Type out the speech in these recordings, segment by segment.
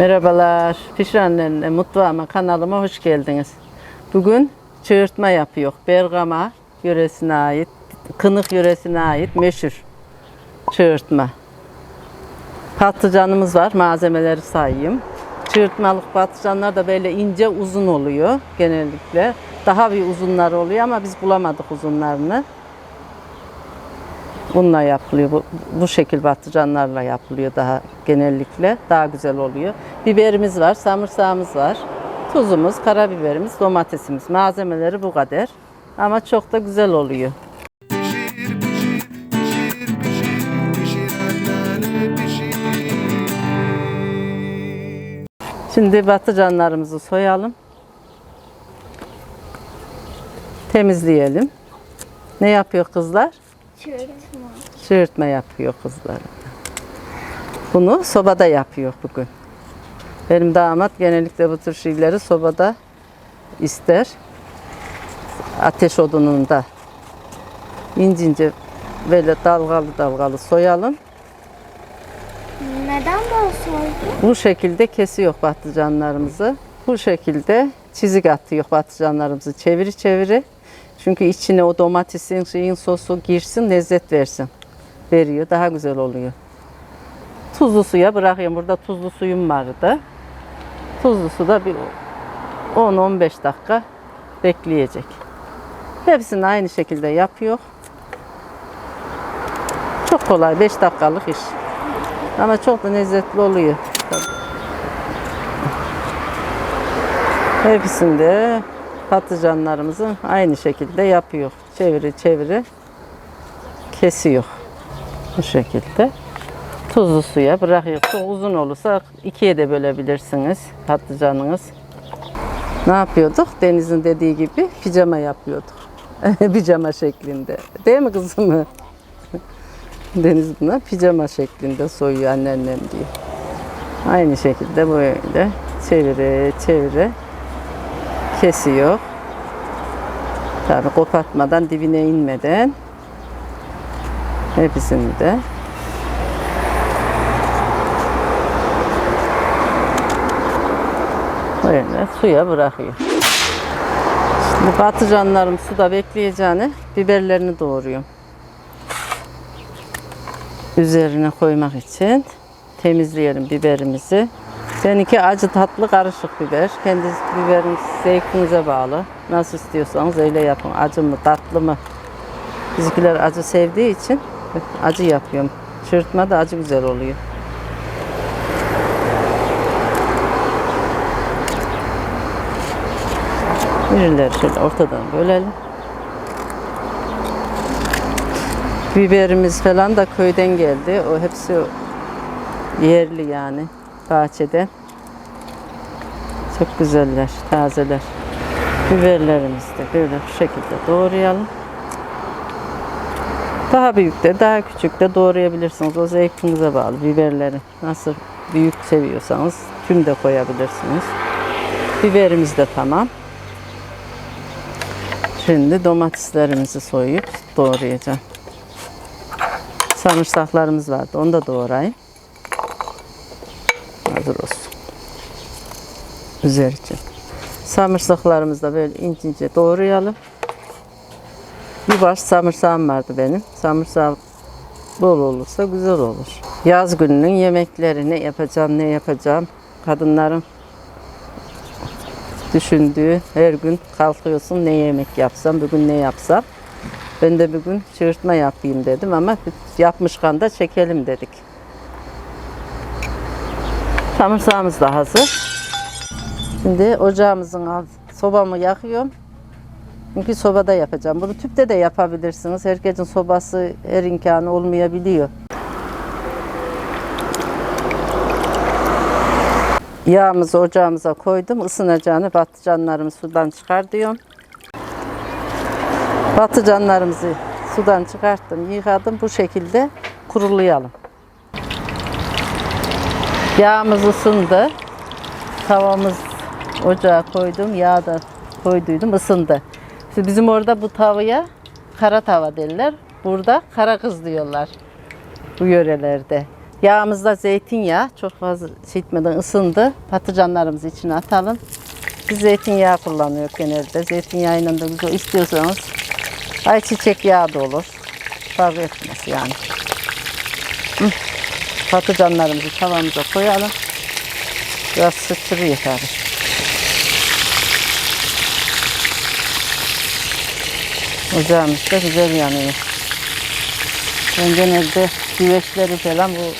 Merhabalar. Pişir Annemle mutfağıma kanalıma hoş geldiniz. Bugün çığırtma yapıyor. Bergama yöresine ait, Kınık yöresine ait meşhur çığırtma. Patlıcanımız var. Malzemeleri sayayım. Çığırtmalık patlıcanlar da böyle ince uzun oluyor genellikle. Daha bir uzunlar oluyor ama biz bulamadık uzunlarını. Bununla yapılıyor. Bu, bu şekil patlıcanlarla yapılıyor daha genellikle. Daha güzel oluyor. Biberimiz var, samırsağımız var. Tuzumuz, karabiberimiz, domatesimiz. Malzemeleri bu kadar. Ama çok da güzel oluyor. Şimdi patlıcanlarımızı soyalım. Temizleyelim. Ne yapıyor kızlar? Çığırtma. Çığırtma yapıyor kızlar. Bunu sobada yapıyor bugün. Benim damat genellikle bu tür şeyleri sobada ister. Ateş odununda. İnce ince böyle dalgalı dalgalı soyalım. Neden bol soydun? Bu şekilde kesiyor patlıcanlarımızı. Bu şekilde çizik atıyor patlıcanlarımızı çeviri çeviri. Çünkü içine o domatesin şeyin sosu girsin, lezzet versin. Veriyor, daha güzel oluyor. Tuzlu suya bırakıyorum. Burada tuzlu suyum vardı. Tuzlu suda bir 10-15 dakika bekleyecek. Hepsini aynı şekilde yapıyor. Çok kolay, 5 dakikalık iş. Ama çok da lezzetli oluyor. Hepsinde patlıcanlarımızı aynı şekilde yapıyor. Çeviri çeviri kesiyor. Bu şekilde. Tuzlu suya bırakıyor. Çok uzun olursa ikiye de bölebilirsiniz patlıcanınız. Ne yapıyorduk? Deniz'in dediği gibi pijama yapıyorduk. pijama şeklinde. Değil mi kızım? Deniz buna pijama şeklinde soyuyor anneannem diye. Aynı şekilde böyle çevire çevire kesiyor. Tabi kopartmadan dibine inmeden hepsini de böyle suya bırakıyor. Şimdi patlıcanlarım suda bekleyeceğini biberlerini doğruyorum üzerine koymak için temizleyelim biberimizi. Seninki acı tatlı karışık biber. Kendi biberiniz zevkinize bağlı. Nasıl istiyorsanız öyle yapın. Acı mı tatlı mı? Bizimkiler acı sevdiği için acı yapıyorum. Çırpma da acı güzel oluyor. Birileri şöyle ortadan bölelim. Biberimiz falan da köyden geldi. O hepsi yerli yani bahçeden. Çok güzeller, tazeler. Biberlerimizi de böyle bu şekilde doğrayalım. Daha büyük de daha küçük de doğrayabilirsiniz. O zevkinize bağlı biberleri. Nasıl büyük seviyorsanız tüm de koyabilirsiniz. Biberimiz de tamam. Şimdi domateslerimizi soyup doğrayacağım. Sarımsaklarımız vardı. Onu da doğrayayım. Hazır olsun. Üzeri için. Sarımsaklarımızı da böyle ince ince doğrayalım. Bir baş sarımsağım vardı benim. Sarımsak bol olursa güzel olur. Yaz gününün yemekleri ne yapacağım ne yapacağım. Kadınların düşündüğü her gün kalkıyorsun ne yemek yapsam bugün ne yapsam. Ben de bugün çığırtma yapayım dedim ama yapmışken da çekelim dedik. Samırsağımız da hazır. Şimdi ocağımızın alt, sobamı yakıyorum. Çünkü sobada yapacağım. Bunu tüpte de yapabilirsiniz. Herkesin sobası her imkanı olmayabiliyor. Yağımızı ocağımıza koydum. Isınacağını patlıcanlarımı sudan çıkar diyorum. Patlıcanlarımızı sudan çıkarttım, yıkadım. Bu şekilde kurulayalım. Yağımız ısındı. Tavamız ocağa koydum. Yağ da koyduydum. ısındı. Şimdi bizim orada bu tavaya kara tava derler. Burada kara kız diyorlar. Bu yörelerde. Yağımızda zeytinyağı çok fazla şey etmeden ısındı. Patlıcanlarımızı içine atalım. Biz zeytinyağı kullanıyoruz genelde. Zeytinyağıyla da güzel istiyorsanız ayçiçek yağı da olur. Fark etmez yani. Hı. Patlıcanlarımızı tavamıza koyalım. Biraz sıçrıyor tabii. Ocağımız da güzel yanıyor. Ben genelde güveçleri falan bu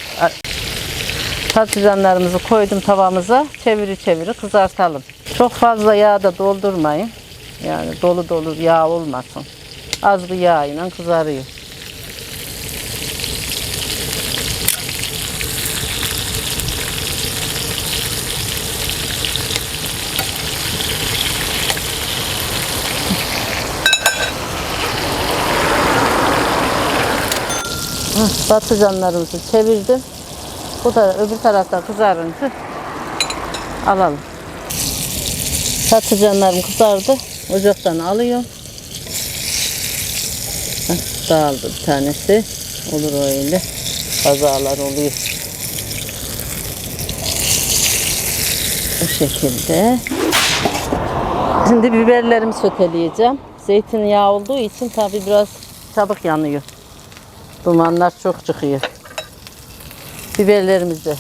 patlıcanlarımızı koydum tavamıza. Çeviri çeviri kızartalım. Çok fazla yağ da doldurmayın. Yani dolu dolu yağ olmasın. Az bir yağ ile kızarıyor. Patlıcanlarımızı çevirdim. Bu da öbür tarafta kızarınca alalım. Patlıcanlarım kızardı. Ocaktan alıyorum. Dağıldı bir tanesi. Olur öyle. Kazalar oluyor. Bu şekilde. Şimdi biberlerimi soteleyeceğim. Zeytinyağı olduğu için tabi biraz çabuk yanıyor. Dumanlar çok çıkıyor. Biberlerimizi.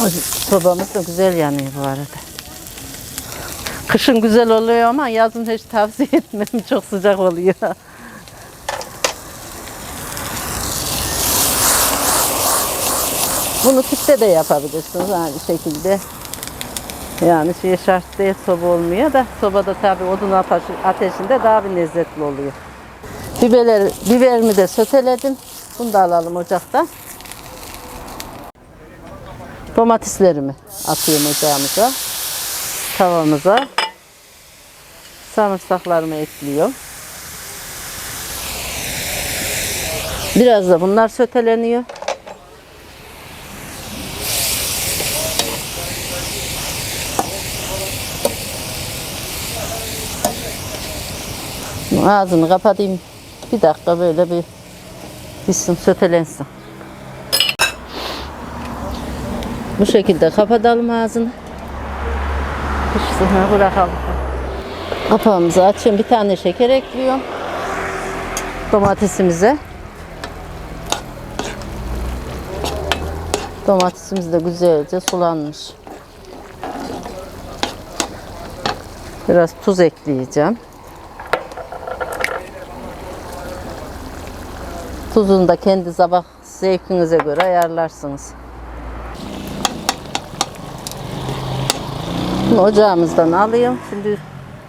O Sobamız da güzel yanıyor bu arada. Kışın güzel oluyor ama yazın hiç tavsiye etmem. Çok sıcak oluyor. Bunu tüpte de yapabilirsiniz aynı şekilde. Yani şey şart değil soba olmuyor da sobada tabi odun ateşi- ateşinde daha bir lezzetli oluyor. Biberler, biberimi de söteledim. Bunu da alalım ocaktan. Domateslerimi atıyorum ocağımıza. Tavamıza. Sarımsaklarımı ekliyorum. Biraz da bunlar söteleniyor. Ağzını kapatayım. Bir dakika böyle bir pişsin, sötelensin. Bu şekilde kapatalım ağzını. Pişsin, bırakalım. Kapağımızı açıyorum. Bir tane şeker ekliyorum. Domatesimize. Domatesimiz de güzelce sulanmış. Biraz tuz ekleyeceğim. Tuzunu da kendi zabak zevkinize göre ayarlarsınız. Şimdi ocağımızdan alayım. Şimdi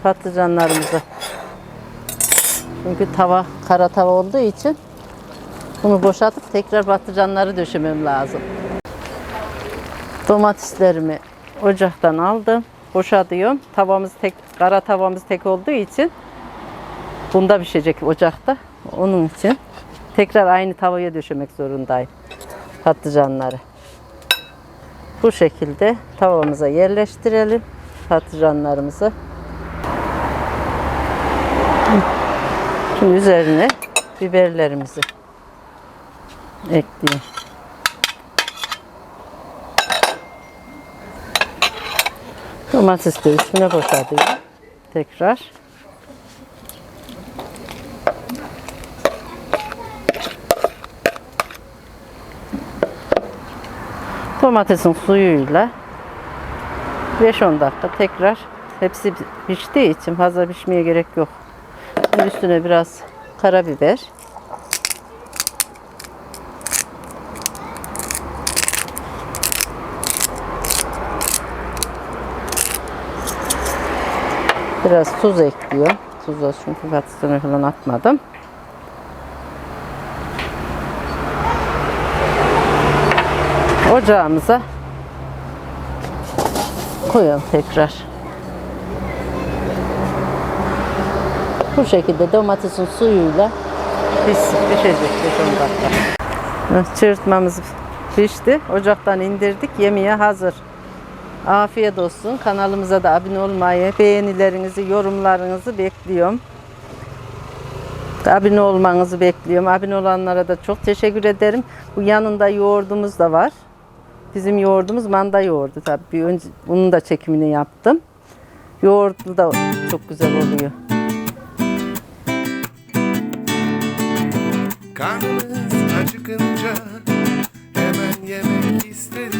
patlıcanlarımızı. Çünkü tava kara tava olduğu için bunu boşaltıp tekrar patlıcanları döşemem lazım. Domateslerimi ocaktan aldım. Boşatıyorum. Tavamız tek, kara tavamız tek olduğu için bunda pişecek ocakta. Onun için tekrar aynı tavaya döşemek zorundayım patlıcanları. Bu şekilde tavamıza yerleştirelim patlıcanlarımızı. Şimdi üzerine biberlerimizi ekleyeyim. Domates de üstüne boşaltıyorum. Tekrar. Domatesin suyuyla 5-10 dakika tekrar hepsi piştiği için fazla pişmeye gerek yok. Şimdi üstüne biraz karabiber. Biraz tuz ekliyorum. Tuz az çünkü patlıcanı falan atmadım. Ocağımıza koyalım tekrar. Bu şekilde domatesin suyuyla pişsin, pişecek 5-10 dakika. Heh, Çırpmamız pişti. Ocaktan indirdik. Yemeğe hazır. Afiyet olsun. Kanalımıza da abone olmayı, beğenilerinizi, yorumlarınızı bekliyorum. Abone olmanızı bekliyorum. Abone olanlara da çok teşekkür ederim. Bu yanında yoğurdumuz da var. Bizim yoğurdumuz manda yoğurdu tabii. Önce bunun da çekimini yaptım. Yoğurtlu da çok güzel oluyor. Karnımız acıkınca hemen yemek isteriz